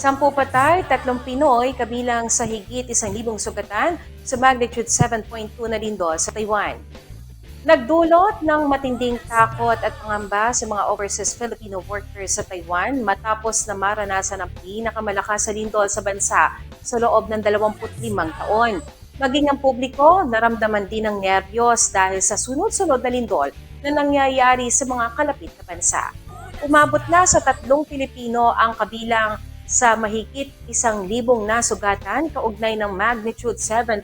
Sampu patay, tatlong Pinoy, kabilang sa higit isang libong sugatan sa magnitude 7.2 na lindol sa Taiwan. Nagdulot ng matinding takot at pangamba sa mga overseas Filipino workers sa Taiwan matapos na maranasan ang pinakamalakas sa lindol sa bansa sa loob ng 25 taon. Maging ang publiko, naramdaman din ng nerbiyos dahil sa sunod-sunod na lindol na nangyayari sa mga kalapit na bansa. Umabot na sa tatlong Pilipino ang kabilang sa mahigit isang libong nasugatan kaugnay ng magnitude 7.2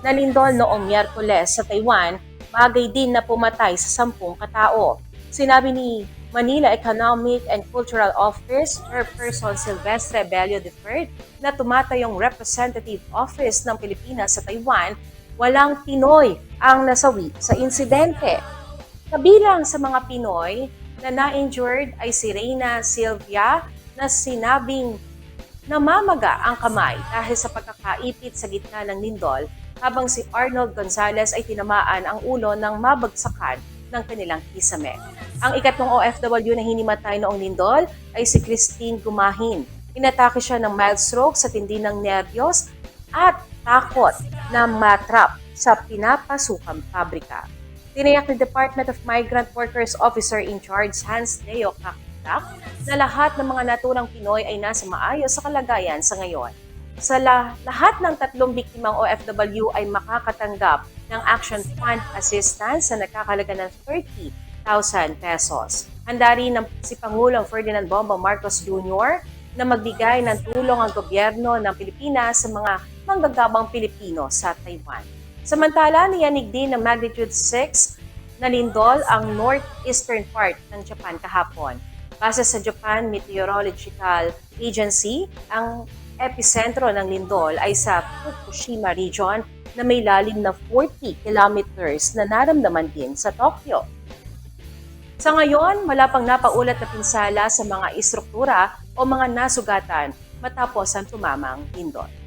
na lindol noong Miyerkules sa Taiwan, bagay din na pumatay sa sampung katao. Sinabi ni Manila Economic and Cultural Office Chairperson Silvestre Bello III na tumatayong Representative Office ng Pilipinas sa Taiwan, walang Pinoy ang nasawi sa insidente. Kabilang sa mga Pinoy na na-injured ay si Reyna Silvia na sinabing namamaga ang kamay dahil sa pagkakaipit sa gitna ng lindol habang si Arnold Gonzalez ay tinamaan ang ulo ng mabagsakan ng kanilang kisame. Ang ikatlong OFW na hinimatay noong lindol ay si Christine Gumahin. Inatake siya ng mild stroke sa tindi ng nerbiyos at takot na matrap sa pinapasukang pabrika. Tiniyak ni Department of Migrant Workers Officer in Charge Hans Leo Kakdak na lahat ng mga naturang Pinoy ay nasa maayos sa kalagayan sa ngayon. Sa la- lahat ng tatlong biktimang OFW ay makakatanggap ng Action Fund Assistance na nakakalaga ng 30,000 pesos. Handa rin ng si Pangulong Ferdinand Bongbong Marcos Jr. na magbigay ng tulong ang gobyerno ng Pilipinas sa mga manggagabang Pilipino sa Taiwan. Samantala, niyanig din ng magnitude 6 na lindol ang northeastern part ng Japan kahapon. Base sa Japan Meteorological Agency, ang epicentro ng lindol ay sa Fukushima region na may lalim na 40 kilometers na naramdaman din sa Tokyo. Sa ngayon, wala pang napaulat na pinsala sa mga istruktura o mga nasugatan matapos ang tumamang lindol.